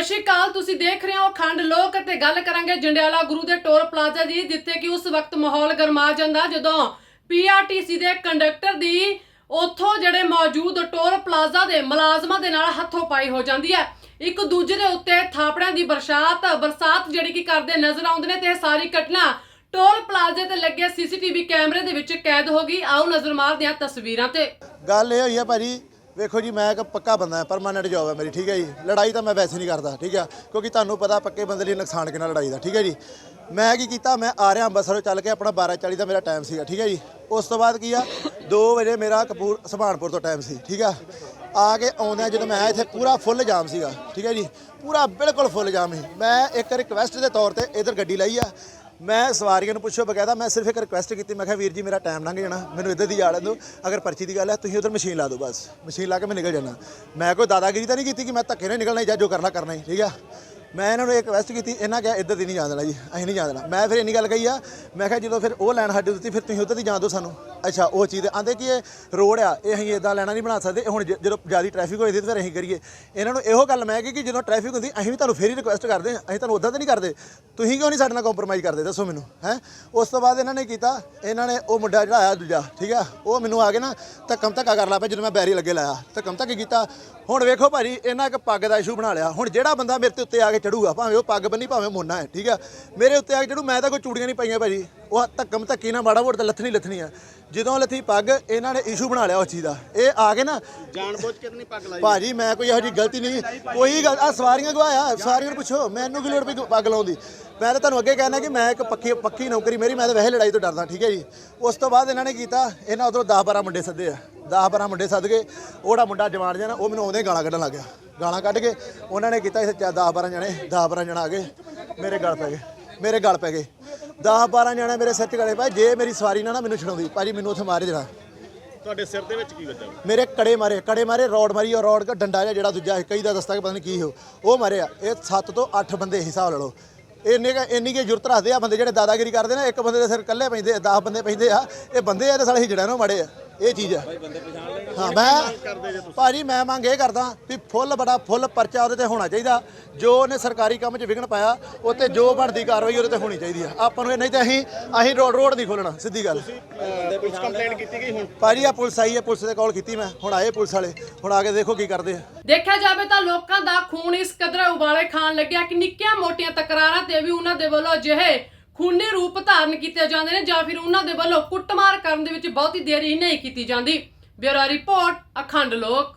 ਸਤਿ ਸ਼੍ਰੀ ਅਕਾਲ, ਤੁਸੀਂ ਦੇਖ ਰਹੇ ਹੋ ਖੰਡ ਲੋਕ ਅਤੇ ਗੱਲ ਕਰਾਂਗੇ ਜੰਡਿਆਲਾ ਗੁਰੂ ਦੇ ਟੋਲ ਪਲਾਜ਼ਾ ਦੀ ਜਿੱਥੇ ਕਿ ਉਸ ਵਕਤ ਮਾਹੌਲ ਗਰਮਾ ਜਾਂਦਾ ਜਦੋਂ ਪੀਆਰਟੀਸੀ ਦੇ ਕੰਡਕਟਰ ਦੀ ਉੱਥੋਂ ਜਿਹੜੇ ਮੌਜੂਦ ਟੋਲ ਪਲਾਜ਼ਾ ਦੇ ਮੁਲਾਜ਼ਮਾਂ ਦੇ ਨਾਲ ਹੱਥੋਂ ਪਾਈ ਹੋ ਜਾਂਦੀ ਹੈ। ਇੱਕ ਦੂਜੇ ਦੇ ਉੱਤੇ ਥਾਪੜਿਆਂ ਦੀ ਬਰਸਾਤ ਬਰਸਾਤ ਜਿਹੜੀ ਕਿ ਕਰਦੇ ਨਜ਼ਰ ਆਉਂਦੇ ਨੇ ਤੇ ਇਹ ਸਾਰੀ ਘਟਨਾ ਟੋਲ ਪਲਾਜ਼ੇ ਤੇ ਲੱਗੇ ਸੀਸੀਟੀਵੀ ਕੈਮਰੇ ਦੇ ਵਿੱਚ ਕੈਦ ਹੋ ਗਈ। ਆਓ ਨਜ਼ਰ ਮਾਰਦੇ ਆ ਤਸਵੀਰਾਂ ਤੇ। ਗੱਲ ਇਹ ਹੋਈ ਹੈ ਭਾਜੀ ਵੇਖੋ ਜੀ, ਮੈਂ ਇੱਕ ਪੱਕਾ ਬੰਦਾ ਹਾਂ ਪਰਮਾਨੈਂਟ ਜੌਬ ਹੈ ਮੇਰੀ, ਠੀਕ ਹੈ ਜੀ? ਲੜਾਈ ਤਾਂ ਮੈਂ ਵੈਸੇ ਨਹੀਂ ਕਰਦਾ, ਠੀਕ ਹੈ? ਕਿਉਂਕਿ ਤੁਹਾਨੂੰ ਪਤਾ ਪੱਕੇ ਬੰਦੇ ਲਈ ਨੁਕਸਾਨ ਕਿੰਨਾ ਲੜਾਈ ਦਾ, ਠੀਕ ਹੈ ਜੀ? ਮੈਂ ਕੀ ਕੀਤਾ, ਮੈਂ ਆ ਰਿਹਾ ਅੰਬਰਸਰੋਂ ਚੱਲ ਕੇ ਆਪਣਾ 12:40 ਦਾ ਮੇਰਾ ਟਾਈਮ ਸੀਗਾ, ਠੀਕ ਹੈ ਜੀ? ਉਸ ਤੋਂ ਬਾਅਦ ਕੀ ਆ 2 ਵਜੇ ਮੇਰਾ ਕਪੂਰ ਸੁਭਾਨਪੁਰ ਤੋਂ ਟਾਈਮ ਸੀ, ਠੀਕ ਆ? ਆ ਕੇ ਆਉਂਦਿਆਂ ਜਦੋਂ ਮੈਂ ਆਇਆ ਇੱਥੇ ਪੂਰਾ ਫੁੱਲ ਜਾਮ ਸੀਗਾ, ਠੀਕ ਹੈ ਜੀ? ਪੂਰਾ ਬਿਲਕੁਲ ਫੁੱਲ ਜਾਮ ਸੀ। ਮੈਂ ਇੱਕ ਰਿਕਵੈਸਟ ਦੇ ਤੌਰ ਤੇ ਇਧਰ ਗੱਡੀ ਲਈ ਆ ਮੈਂ ਸਵਾਰੀਆਂ ਨੂੰ ਪੁੱਛੋ ਬਕਾਇਦਾ, ਮੈਂ ਸਿਰਫ ਇੱਕ ਰਿਕੁਐਸਟ ਕੀਤੀ, ਮੈਂ ਕਿਹਾ, ਵੀਰ ਜੀ, ਮੇਰਾ ਟਾਈਮ ਲੰਘ ਜਾਣਾ, ਮੈਨੂੰ ਇੱਧਰ ਦੀ ਜਾ ਲੈਣ ਦਿਓ ਅਗਰ ਪਰਚੀ ਦੀ ਗੱਲ ਹੈ, ਤੁਸੀਂ ਉਧਰ ਮਸ਼ੀਨ ਲਾ ਦਿਓ ਬਸ ਮਸ਼ੀਨ ਲਾ ਕੇ ਮੈਂ ਨਿਕਲ ਜਾਣਾ। ਮੈਂ ਕੋਈ ਦਾਦਾਗਿਰੀ ਤਾਂ ਨਹੀਂ ਕੀਤੀ ਕਿ ਮੈਂ ਧੱਕੇ ਨਾਲ ਨਿਕਲਣਾ ਜਾਂ ਜੋ ਕਰਨਾ ਕਰਨਾ ਹੀ, ਠੀਕ ਆ? ਮੈਂ ਇਹਨਾਂ ਨੂੰ ਇੱਕ ਰਿਕਵੈਸਟ ਕੀਤੀ, ਇਹਨਾਂ ਕਿਹਾ, ਇੱਧਰ ਦੀ ਨਹੀਂ ਜਾਣ ਦੇਣਾ ਜੀ, ਅਸੀਂ ਨਹੀਂ ਜਾਣ ਦੇਣਾ। ਮੈਂ ਫਿਰ ਇੰਨੀ ਗੱਲ ਕਹੀ ਆ, ਮੈਂ ਕਿਹਾ, ਜਦੋਂ ਫਿਰ ਉਹ ਲੈਣ ਸਾਡੇ ਦਿੱਤੀ, ਫਿਰ ਤੁਸੀਂ ਉੱਧਰ ਦੀ ਜਾਣ ਦਿਓ ਸਾਨੂੰ। ਅੱਛਾ, ਉਹ ਚੀਜ਼ ਆਂਦੇ ਕਿ ਇਹ ਰੋਡ ਆ, ਇਹ ਅਸੀਂ ਇਦਾਂ ਲੈਣਾ ਨਹੀਂ ਬਣਾ ਸਕਦੇ। ਹੁਣ ਜ- ਜਦੋਂ ਜ਼ਿਆਦਾ ਟ੍ਰੈਫਿਕ ਹੋਈ ਦੀ ਤਾਂ ਫਿਰ ਅਸੀਂ ਕਰੀਏ। ਇਹਨਾਂ ਨੂੰ ਇਹੋ ਗੱਲ ਮੈਂ ਕਹੀ ਕਿ ਜਦੋਂ ਟ੍ਰੈਫਿਕ ਹੁੰਦੀ, ਅਸੀਂ ਵੀ ਤੁਹਾਨੂੰ ਫੇਰ ਹੀ ਰਿਕੁਐਸਟ ਕਰਦੇ ਹਾਂ। ਅਸੀਂ ਤੁਹਾਨੂੰ ਉਦਾਂ ਤਾਂ ਨਹੀਂ ਕਰਦੇ। ਤੁਸੀਂ ਕਿਉਂ ਨਹੀਂ ਸਾਡੇ ਨਾਲ ਕੰਪਰੋਮਾਈਜ਼ ਕਰਦੇ? ਦੱਸੋ ਮੈਨੂੰ, ਹੈ? ਉਸ ਤੋਂ ਬਾਅਦ ਇਹਨਾਂ ਨੇ ਕੀਤਾ, ਇਹਨਾਂ ਨੇ ਉਹ ਮੁੰਡਾ ਜਿਹੜਾ ਆਇਆ ਦੂਜਾ, ਠੀਕ ਆ? ਉਹ ਮੈਨੂੰ ਆ ਕੇ ਨਾ ਧੱਕਮ ਧੱਕਾ ਕਰ ਲਾ ਪਿਆ ਜਦੋਂ ਮੈਂ ਬੈਰੀ ਲੱਗੇ ਲਾਇਆ। ਧੱਕਮ ਧੱਕੇ ਕੀਤਾ। ਹੁਣ ਵੇਖੋ ਭਾਜੀ, ਇਹਨਾਂ ਇੱਕ ਪੱਗ ਦਾ ਇਸ਼ੂ ਬਣਾ ਲਿਆ। ਹੁਣ ਜਿਹੜਾ ਬੰਦਾ ਮੇਰੇ ਤੇ ਉੱਤੇ ਆ ਕੇ ਚੜੂਗਾ, ਭਾਵੇਂ ਉਹ ਪੱਗ ਬੰਨੀ, ਭਾਵੇਂ ਮੋਨਾ ਹੈ, ਠੀਕ ਆ? ਮੇਰੇ ਉੱਤੇ ਆ ਕੇ ਚੜੂ, ਮੈਂ ਤਾਂ ਕੋਈ ਚੂੜੀਆਂ ਨਹੀਂ ਪਾਈਆਂ ਭਾਜੀ। ਉਹ ਧੱਕਮ ਧੱਕੀ ਨਾ ਮਾੜਾ ਮੋੜ ਤੇ ਲੱਥਣੀ ਲੱਥਣੀ ਆ। ਜਦੋਂ ਲੱਥੀ ਪੱਗ ਇਹਨਾਂ ਨੇ ਇਸ਼ੂ ਬਣਾ ਲਿਆ ਉਸ ਚੀਜ਼ ਦਾ। ਇਹ ਆ ਕੇ ਨਾ ਜਾਣ ਬੁੱਝ ਕੇ ਤਾਂ ਨਹੀਂ ਪੱਗ ਲਾਈ। ਭਾਜੀ ਮੈਂ ਕੋਈ ਇਹੋ ਜਿਹੀ ਗਲਤੀ ਨਹੀਂ ਕੋਈ ਗੱਲ ਆ ਸਵਾਰੀਆਂ ਗਵਾਇਆ ਸਵਾਰੀਆਂ ਨੂੰ ਪੁੱਛੋ ਮੈਨੂੰ ਕੀ ਲੋੜ ਪਈ ਪੱਗ ਲਾਉਣ ਦੀ? ਮੈਂ ਤਾਂ ਤੁਹਾਨੂੰ ਅੱਗੇ ਕਹਿਣਾ ਕਿ ਮੈਂ ਇੱਕ ਪੱਕੀ ਪੱਕੀ ਨੌਕਰੀ ਮੇਰੀ ਮੈਂ ਤਾਂ ਵੈਸੇ ਲੜਾਈ ਤੋਂ ਡਰਦਾ ਠੀਕ ਹੈ ਜੀ। ਉਸ ਤੋਂ ਬਾਅਦ ਇਹਨਾਂ ਨੇ ਕੀਤਾ ਇਹਨਾਂ ਉਧਰੋਂ 10 12 ਮੁੰਡੇ ਸੱਦੇ ਆ। 10 12 ਮੁੰਡੇ ਸੱਦ ਕੇ ਉਹੜਾ ਮੁੰਡਾ ਜਵਾਨ ਜਿਹਾ ਨਾ ਉਹ ਮੈਨੂੰ ਆਉਂਦੇ ਗਾਲਾਂ ਕੱਢਣ ਲੱਗ ਗਿਆ। ਗਾਲਾਂ ਕੱਢ ਕੇ ਉਹਨਾਂ ਨੇ ਕੀਤਾ ਇੱਥੇ 10 12 ਜਣੇ 10 12 ਜਣਾ ਆ ਗਏ। ਮੇਰੇ ਗਲ ਪੈ ਗਏ। ਮੇਰੇ ਗਲ ਪੈ ਗਏ। 10 12 ਜਣੇ ਮੇਰੇ ਸਿਰ 'ਚ ਗਲੇ ਪਏ ਜੇ ਮੇਰੀ ਸਵਾਰੀ ਨਾ ਨਾ ਮੈਨੂੰ ਛਡਾਉਂਦੀ ਭਾਜੀ ਮੈਨੂੰ ਉੱਥੇ ਮਾਰੇ ਜਣਾ ਤੁਹਾਡੇ ਸਿਰ ਦੇ ਵਿੱਚ ਕੀ ਵੱਜਾ ਮੇਰੇ ਕੜੇ ਮਾਰੇ ਕੜੇ ਮਾਰੇ ਰੋਡ ਮਾਰੀ ਉਹ ਰੋਡ ਦਾ ਡੰਡਾ ਜਿਹਾ ਜਿਹੜਾ ਦੂਜਾ ਕਈ ਦਾ ਦਸਤਾ ਕਿ ਪਤਾ ਨਹੀਂ ਕੀ ਹੋ ਉਹ ਮਾਰਿਆ ਇਹ 7 ਤੋਂ 8 ਬੰਦੇ ਹਿਸਾਬ ਲਾ ਲਓ। ਇੰਨੇ ਕੁ- ਇੰਨੀ ਕੀ ਜੁਰਤ ਰੱਖਦੇ ਆ ਬੰਦੇ ਜਿਹੜੇ ਦਾਦਾਗਿਰੀ ਕਰਦੇ ਨੇ ਇੱਕ ਬੰਦੇ ਦੇ ਸਿਰ ਇਕੱਲੇ ਪੈਂਦੇ 10 ਬੰਦੇ ਪੈਂਦੇ ਆ ਇਹ ਬੰਦੇ ਆ ਤੇ ਸਾਲੇ ਹਿਜੜਾ ਨੂੰ ਮਾੜੇ ਆ। ਇਹ ਚੀਜ਼ ਆ ਹਾਂ ਮੈਂ ਭਾਜੀ ਮੈਂ ਮੰਗ ਇਹ ਕਰਦਾ ਵੀ ਫੁੱਲ ਬੜਾ ਫੁੱਲ ਪਰਚਾ ਉਹਦੇ ਤੇ ਹੋਣਾ ਚਾਹੀਦਾ। ਜੋ ਉਹਨੇ ਸਰਕਾਰੀ ਕੰਮ 'ਚ ਵਿਘਨ ਪਾਇਆ ਉੱਤੇ ਜੋ ਬਣਦੀ ਕਾਰਵਾਈ ਉਹਦੇ ਤੇ ਹੋਣੀ ਚਾਹੀਦੀ ਆ ਆਪਾਂ ਨੂੰ ਇਹ ਨਹੀਂ ਤੇ ਅਸੀਂ ਅਸੀਂ ਰੋਡ ਰੋਡ ਨਹੀਂ ਖੋਲਣਾ ਸਿੱਧੀ ਗੱਲ। ਪੁਲਿਸ ਕੰਪਲੇਂਟ ਕੀਤੀ ਗਈ ਹੁਣ? ਭਾਜੀ ਆ ਪੁਲਿਸ ਆਈ ਹੈ ਪੁਲਿਸ ਦੇ ਕਾਲ ਕੀਤੀ ਮੈਂ। ਹੁਣ ਆਏ ਪੁਲਿਸ ਵਾਲੇ। ਹੁਣ ਆ ਕੇ ਦੇਖੋ ਕੀ ਕਰਦੇ ਆ। ਦੇਖਿਆ ਜਾਵੇ ਤਾਂ ਲੋਕਾਂ ਦਾ ਖੂਨ ਇਸ ਕਦਰ ਉਬਾਲੇ ਖਾਣ ਲੱਗਿਆ ਕਿ ਨਿੱਕੀਆਂ ਮੋਟੀਆਂ ਤਕਰਾਰਾਂ ਤੇ ਵੀ ਉਹਨਾਂ ਦੇ ਵੱਲੋਂ ਅਜਿਹੇ ਖੂਨੇ ਰੂਪ ਧਾਰਨ ਕੀਤੇ ਜਾਂਦੇ ਨੇ ਜਾਂ ਫਿਰ ਉਹਨਾਂ ਦੇ ਵੱਲੋਂ ਕੁੱਟਮਾਰ ਕਰਨ ਦੇ ਵਿੱਚ ਬਹੁਤੀ ਦੇਰੀ ਨਹੀਂ ਕੀਤੀ ਜਾਂਦੀ। ਬਿਊਰੋ ਰਿਪੋਰਟ, ਅਖੰਡ ਲੋਕ।